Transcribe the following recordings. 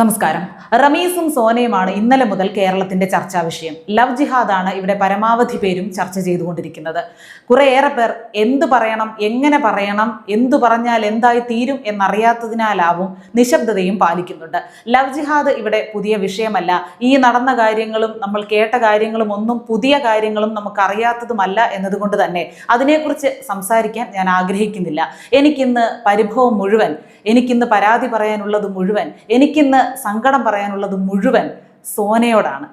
നമസ്കാരം. റമീസും സോനയുമാണ് ഇന്നലെ മുതൽ കേരളത്തിന്റെ ചർച്ചാ വിഷയം. ലവ് ജിഹാദാണ് ഇവിടെ പരമാവധി പേരും ചർച്ച ചെയ്തുകൊണ്ടിരിക്കുന്നത്. കുറേയേറെ പേർ എന്ത് പറയണം എങ്ങനെ പറയണം എന്തു പറഞ്ഞാൽ എന്തായി തീരും എന്നറിയാത്തതിനാലാവും നിശബ്ദതയും പാലിക്കുന്നുണ്ട്. ലവ് ജിഹാദ് ഇവിടെ പുതിയ വിഷയമല്ല. ഈ നടന്ന കാര്യങ്ങളും നമ്മൾ കേട്ട കാര്യങ്ങളും ഒന്നും പുതിയ കാര്യങ്ങളും നമുക്കറിയാത്തതുമല്ല എന്നതുകൊണ്ട് തന്നെ അതിനെക്കുറിച്ച് സംസാരിക്കാൻ ഞാൻ ആഗ്രഹിക്കുന്നില്ല. എനിക്കിന്ന് പരിഭവം മുഴുവൻ എനിക്കിന്ന് പരാതി പറയാനുള്ളത് മുഴുവൻ എനിക്കിന്ന് സങ്കടം പറയാനുള്ളത് മുഴുവൻ സോനയോടാണ്.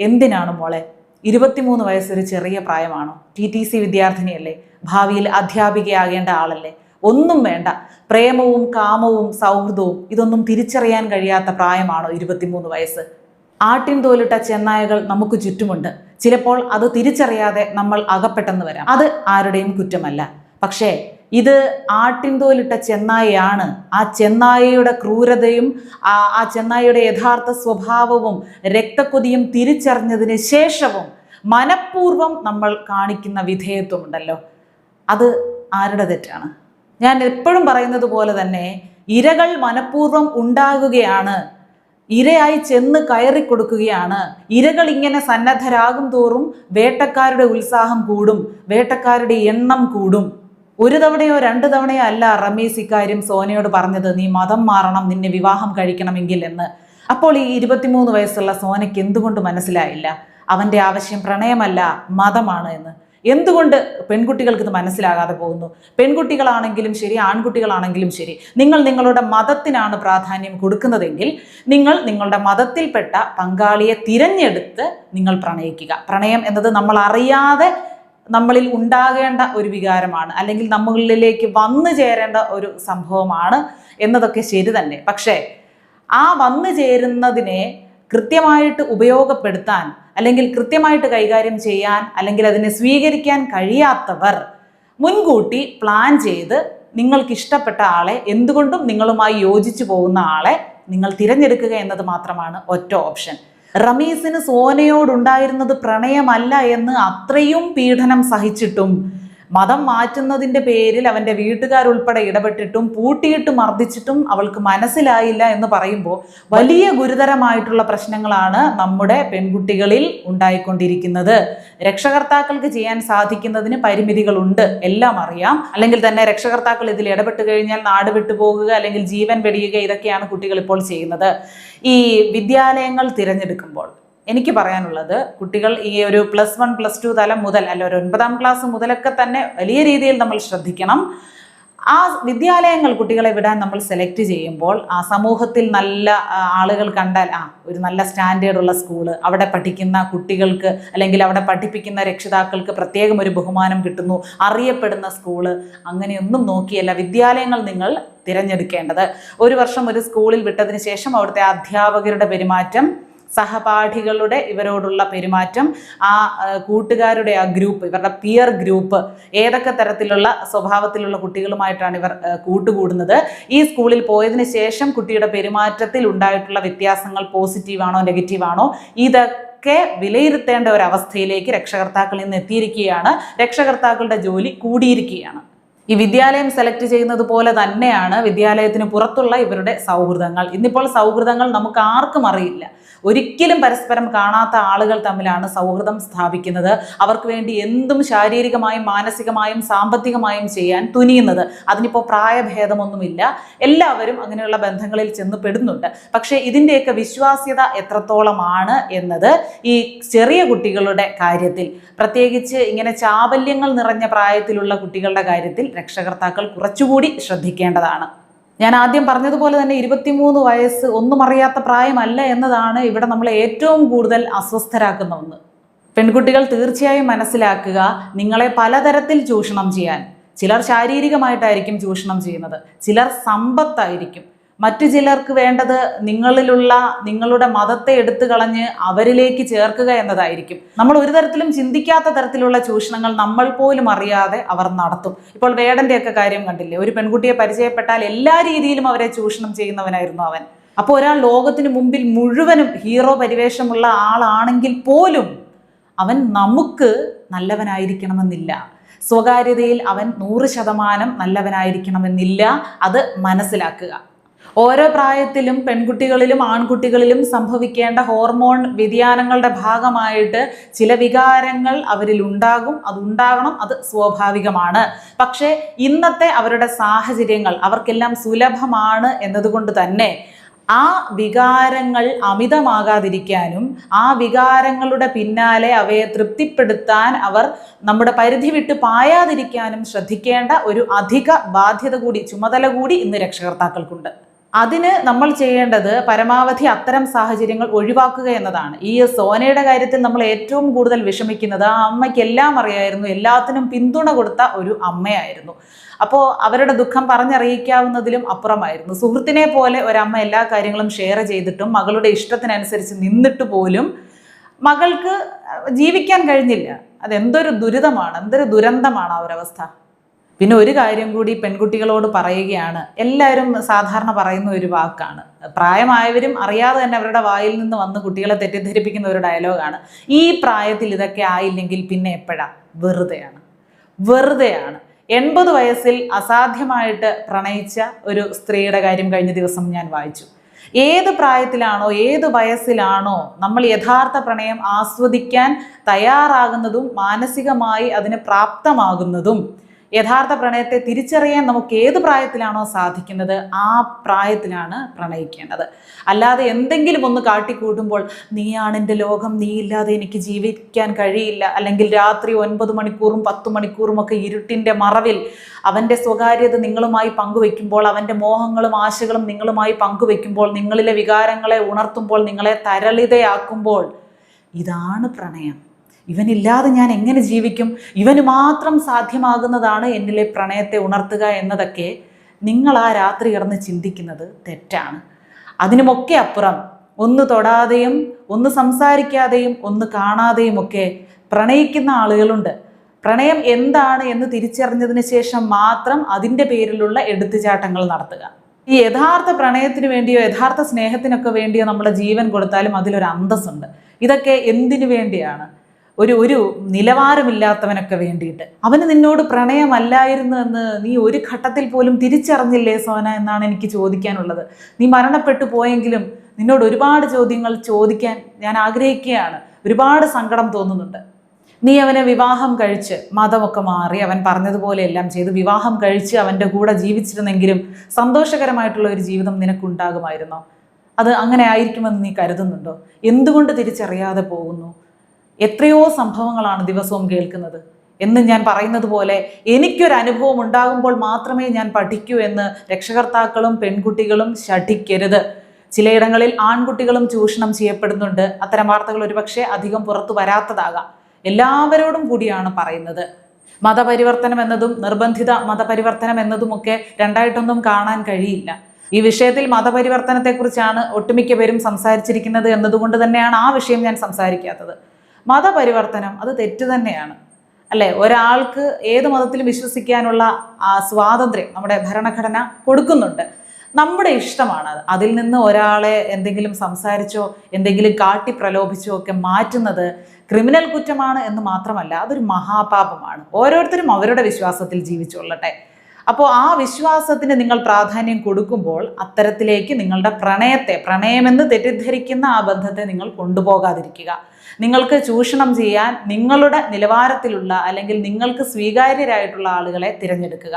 എന്തിനാണ് മോളെ? ഇരുപത്തിമൂന്ന് വയസ്സൊരു ചെറിയ പ്രായമാണോ? ടി ടി സി വിദ്യാർത്ഥിനിയല്ലേ? ഭാവിയിൽ അധ്യാപികയാകേണ്ട ആളല്ലേ? ഒന്നും വേണ്ട. പ്രേമവും കാമവും സൗഹൃദവും ഇതൊന്നും തിരിച്ചറിയാൻ കഴിയാത്ത പ്രായമാണോ ഇരുപത്തിമൂന്ന് വയസ്സ്? ആട്ടിൻ തോലിട്ട ചെന്നായകൾ നമുക്ക് ചുറ്റുമുണ്ട്. ചിലപ്പോൾ അത് തിരിച്ചറിയാതെ നമ്മൾ അകപ്പെട്ടെന്ന് വരാം. അത് ആരുടെയും കുറ്റമല്ല. പക്ഷേ ഇത് ആട്ടിൻതോലിട്ട ചെന്നായയാണ്. ആ ചെന്നായയുടെ ക്രൂരതയും ആ ചെന്നായയുടെ യഥാർത്ഥ സ്വഭാവവും രക്തക്കൊതിയും തിരിച്ചറിഞ്ഞതിന് ശേഷവും മനഃപൂർവം നമ്മൾ കാണിക്കുന്ന വിധേയത്വം ഉണ്ടല്ലോ അത് ആരുടെ തെറ്റാണ്? ഞാൻ എപ്പോഴും പറയുന്നത് പോലെ തന്നെ ഇരകൾ മനഃപൂർവം ഉണ്ടാകുകയാണ്. ഇരയായി ചെന്ന് കയറി കൊടുക്കുകയാണ്. ഇരകൾ ഇങ്ങനെ സന്നദ്ധരാകും തോറും വേട്ടക്കാരുടെ ഉത്സാഹം കൂടും വേട്ടക്കാരുടെ എണ്ണം കൂടും. ഒരു തവണയോ രണ്ട് തവണയോ അല്ല റമീസ് ഇക്കാര്യം സോനയോട് പറഞ്ഞത് നീ മതം മാറണം നിന്നെ വിവാഹം കഴിക്കണമെങ്കിൽ എന്ന്. അപ്പോൾ ഈ ഇരുപത്തിമൂന്ന് വയസ്സുള്ള സോനയ്ക്ക് എന്തുകൊണ്ട് മനസ്സിലായില്ല? അവന്റെ ആവശ്യം പ്രണയമല്ല മതമാണ് എന്ന്. എന്തുകൊണ്ട് പെൺകുട്ടികൾക്ക് ഇത് മനസ്സിലാകാതെ പോകുന്നു? പെൺകുട്ടികളാണെങ്കിലും ശരി ആൺകുട്ടികളാണെങ്കിലും ശരി നിങ്ങൾ നിങ്ങളുടെ മതത്തിനാണ് പ്രാധാന്യം കൊടുക്കുന്നതെങ്കിൽ നിങ്ങൾ നിങ്ങളുടെ മതത്തിൽപ്പെട്ട പങ്കാളിയെ തിരഞ്ഞെടുത്ത് നിങ്ങൾ പ്രണയിക്കുക. പ്രണയം എന്നത് നമ്മൾ അറിയാതെ നമ്മളിൽ ഉണ്ടാകേണ്ട ഒരു വികാരമാണ്. അല്ലെങ്കിൽ നമ്മളിലേക്ക് വന്നു ചേരേണ്ട ഒരു സംഭവമാണ് എന്നതൊക്കെ ശരി തന്നെ. പക്ഷേ ആ വന്നു ചേരുന്നതിനെ കൃത്യമായിട്ട് ഉപയോഗപ്പെടുത്താൻ അല്ലെങ്കിൽ കൃത്യമായിട്ട് കൈകാര്യം ചെയ്യാൻ അല്ലെങ്കിൽ അതിനെ സ്വീകരിക്കാൻ കഴിയാത്തവർ മുൻകൂട്ടി പ്ലാൻ ചെയ്ത് നിങ്ങൾക്ക് ഇഷ്ടപ്പെട്ട ആളെ എന്തുകൊണ്ടും നിങ്ങളുമായി യോജിച്ചു പോകുന്ന ആളെ നിങ്ങൾ തിരഞ്ഞെടുക്കുക എന്നത് മാത്രമാണ് ഒറ്റ ഓപ്ഷൻ റമീസിന് സോനയോടുണ്ടായിരുന്നത് പ്രണയമല്ല എന്ന് അത്രയും പീഡനം സഹിച്ചിട്ടും മതം മാറ്റുന്നതിന്റെ പേരിൽ അവന്റെ വീട്ടുകാരുൾപ്പെടെ ഇടപെട്ടിട്ടും പൂട്ടിയിട്ട് മർദ്ദിച്ചിട്ടും അവൾക്ക് മനസ്സിലായില്ല എന്ന് പറയുമ്പോൾ വലിയ ഗുരുതരമായിട്ടുള്ള പ്രശ്നങ്ങളാണ് നമ്മുടെ പെൺകുട്ടികളിൽ ഉണ്ടായിക്കൊണ്ടിരിക്കുന്നത്. രക്ഷകർത്താക്കൾക്ക് ചെയ്യാൻ സാധിക്കുന്നതിന് പരിമിതികളുണ്ട്. എല്ലാം അറിയാം. അല്ലെങ്കിൽ തന്നെ രക്ഷകർത്താക്കൾ ഇതിൽ ഇടപെട്ട് കഴിഞ്ഞാൽ നാട് വിട്ടു പോകുക അല്ലെങ്കിൽ ജീവൻ വെടിയുക ഇതൊക്കെയാണ് കുട്ടികൾ ഇപ്പോൾ ചെയ്യുന്നത്. ഈ വിദ്യാലയങ്ങൾ തിരഞ്ഞെടുക്കുമ്പോൾ എനിക്ക് പറയാനുള്ളത് കുട്ടികൾ ഈ ഒരു പ്ലസ് വൺ പ്ലസ് ടു തലം മുതൽ അല്ല ഒരു ഒൻപതാം ക്ലാസ് മുതലൊക്കെ തന്നെ വലിയ രീതിയിൽ നമ്മൾ ശ്രദ്ധിക്കണം. ആ വിദ്യാലയങ്ങൾ കുട്ടികളെ വിടാൻ നമ്മൾ സെലക്ട് ചെയ്യുമ്പോൾ ആ സമൂഹത്തിൽ നല്ല ആളുകൾ കണ്ടാൽ ആ ഒരു നല്ല സ്റ്റാൻഡേർഡ് ഉള്ള സ്കൂൾ അവിടെ പഠിക്കുന്ന കുട്ടികൾക്ക് അല്ലെങ്കിൽ അവിടെ പഠിപ്പിക്കുന്ന രക്ഷിതാക്കൾക്ക് പ്രത്യേകം ഒരു ബഹുമാനം കിട്ടുന്നു അറിയപ്പെടുന്ന സ്കൂൾ അങ്ങനെയൊന്നും നോക്കിയല്ല വിദ്യാലയങ്ങൾ നിങ്ങൾ തിരഞ്ഞെടുക്കേണ്ടത്. ഒരു വർഷം ഒരു സ്കൂളിൽ വിട്ടതിന് ശേഷം അവിടുത്തെ അധ്യാപകരുടെ പെരുമാറ്റം സഹപാഠികളുടെ ഇവരോടുള്ള പെരുമാറ്റം ആ കൂട്ടുകാരുടെ ആ ഗ്രൂപ്പ് ഇവരുടെ പിയർ ഗ്രൂപ്പ് ഏതൊക്കെ തരത്തിലുള്ള സ്വഭാവത്തിലുള്ള കുട്ടികളുമായിട്ടാണ് ഇവർ കൂട്ടുകൂടുന്നത്. ഈ സ്കൂളിൽ പോയതിനു ശേഷം കുട്ടിയുടെ പെരുമാറ്റത്തിൽ ഉണ്ടായിട്ടുള്ള വ്യത്യാസങ്ങൾ പോസിറ്റീവാണോ നെഗറ്റീവാണോ ഇതൊക്കെ വിലയിരുത്തേണ്ട ഒരു അവസ്ഥയിലേക്ക് രക്ഷകർത്താക്കൾ ഇന്ന് എത്തിയിരിക്കുകയാണ്. രക്ഷകർത്താക്കളുടെ ജോലി കൂടിയിരിക്കുകയാണ്. ഈ വിദ്യാലയം സെലക്ട് ചെയ്യുന്നത് പോലെ തന്നെയാണ് വിദ്യാലയത്തിന് പുറത്തുള്ള ഇവരുടെ സൗഹൃദങ്ങൾ. ഇന്നിപ്പോൾ സൗഹൃദങ്ങൾ നമുക്ക് ആർക്കും അറിയില്ല. ഒരിക്കലും പരസ്പരം കാണാത്ത ആളുകൾ തമ്മിലാണ് സൗഹൃദം സ്ഥാപിക്കുന്നത്. അവർക്ക് വേണ്ടി എന്തും ശാരീരികമായും മാനസികമായും സാമ്പത്തികമായും ചെയ്യാൻ തുനിയുന്നത്. അതിനിപ്പോൾ പ്രായഭേദമൊന്നുമില്ല. എല്ലാവരും അങ്ങനെയുള്ള ബന്ധങ്ങളിൽ ചെന്ന് പെടുന്നുണ്ട്. പക്ഷേ ഇതിന്റെയൊക്കെ വിശ്വാസ്യത എത്രത്തോളമാണ് എന്നത് ഈ ചെറിയ കുട്ടികളുടെ കാര്യത്തിൽ പ്രത്യേകിച്ച് ഇങ്ങനെ ചാബല്യങ്ങൾ നിറഞ്ഞ പ്രായത്തിലുള്ള കുട്ടികളുടെ കാര്യത്തിൽ രക്ഷകർത്താക്കൾ കുറച്ചുകൂടി ശ്രദ്ധിക്കേണ്ടതാണ്. ഞാൻ ആദ്യം പറഞ്ഞതുപോലെ തന്നെ ഇരുപത്തിമൂന്ന് വയസ്സ് ഒന്നും അറിയാത്ത പ്രായമല്ല എന്നതാണ് ഇവിടെ നമ്മളെ ഏറ്റവും കൂടുതൽ അസ്വസ്ഥരാക്കുന്ന ഒന്ന്. പെൺകുട്ടികൾ തീർച്ചയായും മനസ്സിലാക്കുക നിങ്ങളെ പലതരത്തിൽ ചൂഷണം ചെയ്യാൻ. ചിലർ ശാരീരികമായിട്ടായിരിക്കും ചൂഷണം ചെയ്യുന്നത്. ചിലർ സമ്പത്തായിരിക്കും. മറ്റു ചിലർക്ക് വേണ്ടത് നിങ്ങളിലുള്ള നിങ്ങളുടെ മതത്തെ എടുത്തു കളഞ്ഞ് അവരിലേക്ക് ചേർക്കുക എന്നതായിരിക്കും. നമ്മൾ ഒരു തരത്തിലും ചിന്തിക്കാത്ത തരത്തിലുള്ള ചൂഷണങ്ങൾ നമ്മൾ പോലും അറിയാതെ അവർ നടത്തും. ഇപ്പോൾ വേടന്റെയൊക്കെ കാര്യം കണ്ടില്ലേ? ഒരു പെൺകുട്ടിയെ പരിചയപ്പെട്ടാൽ എല്ലാ രീതിയിലും അവരെ ചൂഷണം ചെയ്യുന്നവനായിരുന്നു അവൻ. അപ്പോൾ ഒരാൾ ലോകത്തിന് മുമ്പിൽ മുഴുവനും ഹീറോ പരിവേഷമുള്ള ആളാണെങ്കിൽ പോലും അവൻ നമുക്ക് നല്ലവനായിരിക്കണമെന്നില്ല. സ്വകാര്യതയിൽ അവൻ നൂറ് ശതമാനം നല്ലവനായിരിക്കണമെന്നില്ല. അത് മനസ്സിലാക്കുക. ഓരോ പ്രായത്തിലും പെൺകുട്ടികളിലും ആൺകുട്ടികളിലും സംഭവിക്കേണ്ട ഹോർമോൺ വ്യതിയാനങ്ങളുടെ ഭാഗമായിട്ട് ചില വികാരങ്ങൾ അവരിൽ ഉണ്ടാകും. അതുണ്ടാകണം അത് സ്വാഭാവികമാണ്. പക്ഷേ ഇന്നത്തെ അവരുടെ സാഹചര്യങ്ങൾ അവർക്കെല്ലാം സുലഭമാണ് എന്നതുകൊണ്ട് തന്നെ ആ വികാരങ്ങൾ അമിതമാകാതിരിക്കാനും ആ വികാരങ്ങളുടെ പിന്നാലെ അവയെ തൃപ്തിപ്പെടുത്താൻ അവർ നമ്മുടെ പരിധി വിട്ട് പായാതിരിക്കാനും ശ്രദ്ധിക്കേണ്ട ഒരു അധിക ബാധ്യത കൂടി ചുമതല കൂടി ഇന്ന് രക്ഷകർത്താക്കൾക്കുണ്ട്. അതിന് നമ്മൾ ചെയ്യേണ്ടത് പരമാവധി അത്തരം സാഹചര്യങ്ങൾ ഒഴിവാക്കുക എന്നതാണ്. ഈ സോനയുടെ കാര്യത്തിൽ നമ്മൾ ഏറ്റവും കൂടുതൽ വിഷമിക്കുന്നത് ആ അമ്മയ്ക്ക് എല്ലാം അറിയായിരുന്നു എല്ലാത്തിനും പിന്തുണ കൊടുത്ത ഒരു അമ്മയായിരുന്നു. അപ്പോൾ അവരുടെ ദുഃഖം പറഞ്ഞറിയിക്കാവുന്നതിലും അപ്പുറമായിരുന്നു. സുഹൃത്തിനെ പോലെ ഒരമ്മ എല്ലാ കാര്യങ്ങളും ഷെയർ ചെയ്തിട്ടും മകളുടെ ഇഷ്ടത്തിനനുസരിച്ച് നിന്നിട്ട് പോലും മകൾക്ക് ജീവിക്കാൻ കഴിഞ്ഞില്ല. അതെന്തൊരു ദുരിതമാണ് എന്തൊരു ദുരന്തമാണ് ആ ഒരവസ്ഥ. പിന്നെ ഒരു കാര്യം കൂടി പെൺകുട്ടികളോട് പറയുകയാണ്. എല്ലാവരും സാധാരണ പറയുന്ന ഒരു വാക്കാണ്. പ്രായമായവരും അറിയാതെ തന്നെ അവരുടെ വായിൽ നിന്ന് വന്ന് കുട്ടികളെ തെറ്റിദ്ധരിപ്പിക്കുന്ന ഒരു ഡയലോഗാണ്. ഈ പ്രായത്തിൽ ഇതൊക്കെ ആയില്ലെങ്കിൽ പിന്നെ എപ്പോഴാ? വെറുതെയാണ്. വെറുതെയാണ്. എൺപത് വയസ്സിൽ അസാധ്യമായിട്ട് പ്രണയിച്ച ഒരു സ്ത്രീയുടെ കാര്യം കഴിഞ്ഞ ദിവസം ഞാൻ വായിച്ചു. ഏത് പ്രായത്തിലാണോ ഏത് വയസ്സിലാണോ നമ്മൾ യഥാർത്ഥ പ്രണയം ആസ്വദിക്കാൻ തയ്യാറാകുന്നതും മാനസികമായി അതിന് പ്രാപ്തമാകുന്നതും യഥാർത്ഥ പ്രണയത്തെ തിരിച്ചറിയാൻ നമുക്ക് ഏത് പ്രായത്തിലാണോ സാധിക്കുന്നത് ആ പ്രായത്തിലാണ് പ്രണയിക്കേണ്ടത്. അല്ലാതെ എന്തെങ്കിലും ഒന്ന് കാട്ടിക്കൂട്ടുമ്പോൾ നീയാണ് എന്റെ ലോകം നീയില്ലാതെ എനിക്ക് ജീവിക്കാൻ കഴിയില്ല. അല്ലെങ്കിൽ രാത്രി ഒൻപത് മണിക്കൂറും പത്ത് മണിക്കൂറും ഒക്കെ ഇരുട്ടിന്റെ മറവിൽ അവന്റെ സ്വകാര്യത നിങ്ങളുമായി പങ്കുവെക്കുമ്പോൾ അവന്റെ മോഹങ്ങളും ആശകളും നിങ്ങളുമായി പങ്കുവെക്കുമ്പോൾ നിങ്ങളിലെ വികാരങ്ങളെ ഉണർത്തുമ്പോൾ നിങ്ങളെ തരളിതയാക്കുമ്പോൾ ഇതാണ് പ്രണയം. ഇവനില്ലാതെ ഞാൻ എങ്ങനെ ജീവിക്കും? ഇവന് മാത്രം സാധ്യമാകുന്നതാണ് എന്നിലെ പ്രണയത്തെ ഉണർത്തുക എന്നതൊക്കെ നിങ്ങൾ ആ രാത്രി കിടന്ന് ചിന്തിക്കുന്നത് തെറ്റാണ്. അതിനുമൊക്കെ അപ്പുറം ഒന്ന് തൊടാതെയും ഒന്ന് സംസാരിക്കാതെയും ഒന്ന് കാണാതെയും ഒക്കെ പ്രണയിക്കുന്ന ആളുകളുണ്ട്. പ്രണയം എന്താണ് എന്ന് തിരിച്ചറിഞ്ഞതിന് ശേഷം മാത്രം അതിന്റെ പേരിലുള്ള എടുത്തുചാട്ടങ്ങൾ നടത്തുക. ഈ യഥാർത്ഥ പ്രണയത്തിന് വേണ്ടിയോ യഥാർത്ഥ സ്നേഹത്തിനൊക്കെ വേണ്ടിയോ നമ്മുടെ ജീവൻ കൊടുത്താലും അതിലൊരു അന്തസ്സുണ്ട്. ഇതൊക്കെ എന്തിനു വേണ്ടിയാണ്? ഒരു ഒരു നിലവാരമില്ലാത്തവനൊക്കെ വേണ്ടിയിട്ട്. അവന് നിന്നോട് പ്രണയമല്ലായിരുന്നു എന്ന് നീ ഒരു ഘട്ടത്തിൽ പോലും തിരിച്ചറിഞ്ഞില്ലേ സോന എന്നാണ് എനിക്ക് ചോദിക്കാനുള്ളത്. നീ മരണപ്പെട്ടു പോയെങ്കിലും നിന്നോട് ഒരുപാട് ചോദ്യങ്ങൾ ചോദിക്കാൻ ഞാൻ ആഗ്രഹിക്കുകയാണ്. ഒരുപാട് സങ്കടം തോന്നുന്നുണ്ട്. നീ അവനെ വിവാഹം കഴിച്ച് മതമൊക്കെ മാറി അവൻ പറഞ്ഞതുപോലെ എല്ലാം ചെയ്ത് വിവാഹം കഴിച്ച് അവന്റെ കൂടെ ജീവിച്ചിരുന്നെങ്കിലും സന്തോഷകരമായിട്ടുള്ള ഒരു ജീവിതം നിനക്കുണ്ടാകുമായിരുന്നോ? അത് അങ്ങനെ ആയിരിക്കുമെന്ന് നീ കരുതുന്നുണ്ടോ? എന്തുകൊണ്ട് തിരിച്ചറിയാതെ പോകുന്നു? എത്രയോ സംഭവങ്ങളാണ് ദിവസവും കേൾക്കുന്നത്. എന്ന് ഞാൻ പറയുന്നത് പോലെ എനിക്കൊരു അനുഭവം ഉണ്ടാകുമ്പോൾ മാത്രമേ ഞാൻ പഠിക്കൂ എന്ന് രക്ഷകർത്താക്കളും പെൺകുട്ടികളും ശഠിക്കരുത്. ചിലയിടങ്ങളിൽ ആൺകുട്ടികളും ചൂഷണം ചെയ്യപ്പെടുന്നുണ്ട്. അത്തരം വാർത്തകൾ ഒരുപക്ഷെ അധികം പുറത്തു വരാത്തതാകാം. എല്ലാവരോടും കൂടിയാണ് പറയുന്നത്. മതപരിവർത്തനം എന്നതും നിർബന്ധിത മതപരിവർത്തനം എന്നതുമൊക്കെ രണ്ടായിട്ടൊന്നും കാണാൻ കഴിയില്ല. ഈ വിഷയത്തിൽ മതപരിവർത്തനത്തെക്കുറിച്ചാണ് ഒട്ടുമിക്ക പേരും സംസാരിച്ചിരിക്കുന്നത് എന്നതുകൊണ്ട് തന്നെയാണ് ആ വിഷയം ഞാൻ സംസാരിക്കാത്തത്. മതപരിവർത്തനം അത് തെറ്റ് തന്നെയാണ്. അല്ലേ? ഒരാൾക്ക് ഏത് മതത്തിലും വിശ്വസിക്കാനുള്ള സ്വാതന്ത്ര്യം നമ്മുടെ ഭരണഘടന കൊടുക്കുന്നുണ്ട്. നമ്മുടെ ഇഷ്ടമാണ് അത്. അതിൽ നിന്ന് ഒരാളെ എന്തെങ്കിലും സംസാരിച്ചോ എന്തെങ്കിലും കാട്ടി പ്രലോഭിച്ചോ ഒക്കെ മാറ്റുന്നത് ക്രിമിനൽ കുറ്റമാണ് എന്ന് മാത്രമല്ല അതൊരു മഹാപാപമാണ്. ഓരോരുത്തരും അവരുടെ വിശ്വാസത്തിൽ ജീവിച്ചോളട്ടെ അപ്പോൾ ആ വിശ്വാസത്തിന് നിങ്ങൾ പ്രാധാന്യം കൊടുക്കുമ്പോൾ അത്തരത്തിലേക്ക് നിങ്ങളുടെ പ്രണയത്തെ പ്രണയമെന്ന് തെറ്റിദ്ധരിക്കുന്ന ആ ബന്ധത്തെ നിങ്ങൾ കൊണ്ടുപോകാതിരിക്കുക. നിങ്ങൾക്ക് ചൂഷണം ചെയ്യാൻ നിങ്ങളുടെ നിലവാരത്തിലുള്ള അല്ലെങ്കിൽ നിങ്ങൾക്ക് സ്വീകാര്യരായിട്ടുള്ള ആളുകളെ തിരഞ്ഞെടുക്കുക.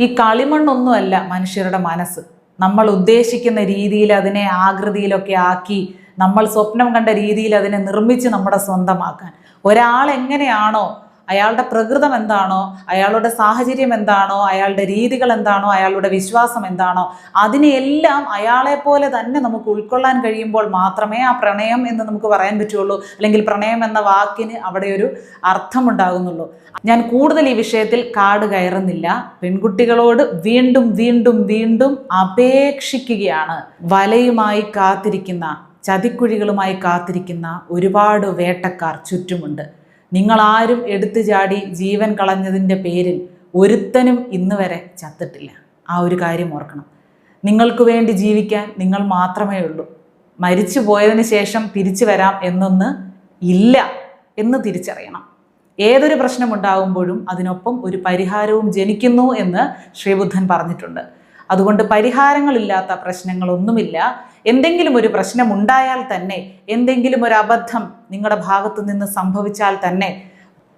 ഈ കളിമണ്ണൊന്നുമല്ല മനുഷ്യരുടെ മനസ്സ്. നമ്മൾ ഉദ്ദേശിക്കുന്ന രീതിയിൽ അതിനെ ആകൃതിയിലൊക്കെ ആക്കി നമ്മൾ സ്വപ്നം കണ്ട രീതിയിൽ അതിനെ നിർമ്മിച്ച് നമ്മുടെ സ്വന്തമാക്കാൻ. ഒരാൾ എങ്ങനെയാണോ അയാളുടെ പ്രകൃതം എന്താണോ അയാളുടെ സാഹചര്യം എന്താണോ അയാളുടെ രീതികൾ എന്താണോ അയാളുടെ വിശ്വാസം എന്താണോ അതിനെയെല്ലാം അയാളെ പോലെ തന്നെ നമുക്ക് ഉൾക്കൊള്ളാൻ കഴിയുമ്പോൾ മാത്രമേ ആ പ്രണയം എന്ന് നമുക്ക് പറയാൻ പറ്റുള്ളൂ. അല്ലെങ്കിൽ പ്രണയം എന്ന വാക്കിന് അവിടെ ഒരു അർത്ഥമുണ്ടാകുന്നുള്ളൂ. ഞാൻ കൂടുതൽ ഈ വിഷയത്തിൽ കാട് കയറുന്നില്ല. പെൺകുട്ടികളോട് വീണ്ടും വീണ്ടും വീണ്ടും അപേക്ഷിക്കുകയാണ്. വലയുമായി കാത്തിരിക്കുന്ന ചതിക്കുഴികളുമായി കാത്തിരിക്കുന്ന ഒരുപാട് വേട്ടക്കാർ ചുറ്റുമുണ്ട്. നിങ്ങളാരും എടുത്തു ചാടി ജീവൻ കളഞ്ഞതിന്റെ പേരിൽ ഒരുത്തനും ഇന്ന് വരെ ചത്തിട്ടില്ല. ആ ഒരു കാര്യം ഓർക്കണം. നിങ്ങൾക്ക് വേണ്ടി ജീവിക്കാൻ നിങ്ങൾ മാത്രമേ ഉള്ളൂ. മരിച്ചു പോയതിന് ശേഷം തിരിച്ചു വരാം എന്നൊന്ന് ഇല്ല എന്ന് തിരിച്ചറിയണം. ഏതൊരു പ്രശ്നമുണ്ടാകുമ്പോഴും അതിനൊപ്പം ഒരു പരിഹാരവും ജനിക്കുന്നു എന്ന് ശ്രീബുദ്ധൻ പറഞ്ഞിട്ടുണ്ട്. അതുകൊണ്ട് പരിഹാരങ്ങളില്ലാത്ത പ്രശ്നങ്ങളൊന്നുമില്ല. എന്തെങ്കിലും ഒരു പ്രശ്നം ഉണ്ടായാൽ തന്നെ എന്തെങ്കിലും ഒരു അബദ്ധം നിങ്ങളുടെ ഭാഗത്തു നിന്ന് സംഭവിച്ചാൽ തന്നെ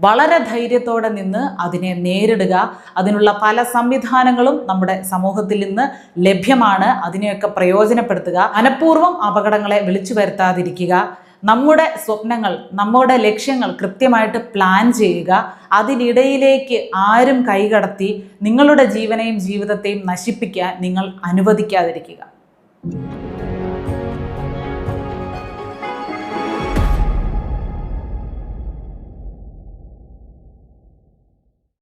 വളരെ ധൈര്യത്തോടെ നിന്ന് അതിനെ നേരിടുക. അതിനുള്ള പല സംവിധാനങ്ങളും നമ്മുടെ സമൂഹത്തിൽ നിന്ന് ലഭ്യമാണ്. അതിനെയൊക്കെ പ്രയോജനപ്പെടുത്തുക. മനഃപൂർവം അപകടങ്ങളെ വിളിച്ചു വരുത്താതിരിക്കുക. നമ്മുടെ സ്വപ്നങ്ങൾ നമ്മുടെ ലക്ഷ്യങ്ങൾ കൃത്യമായിട്ട് പ്ലാൻ ചെയ്യുക. അതിനിടയിലേക്ക് ആരും കൈകടത്തി നിങ്ങളുടെ ജീവനെയും ജീവിതത്തെയും നശിപ്പിക്കാൻ നിങ്ങൾ അനുവദിക്കാതിരിക്കുക.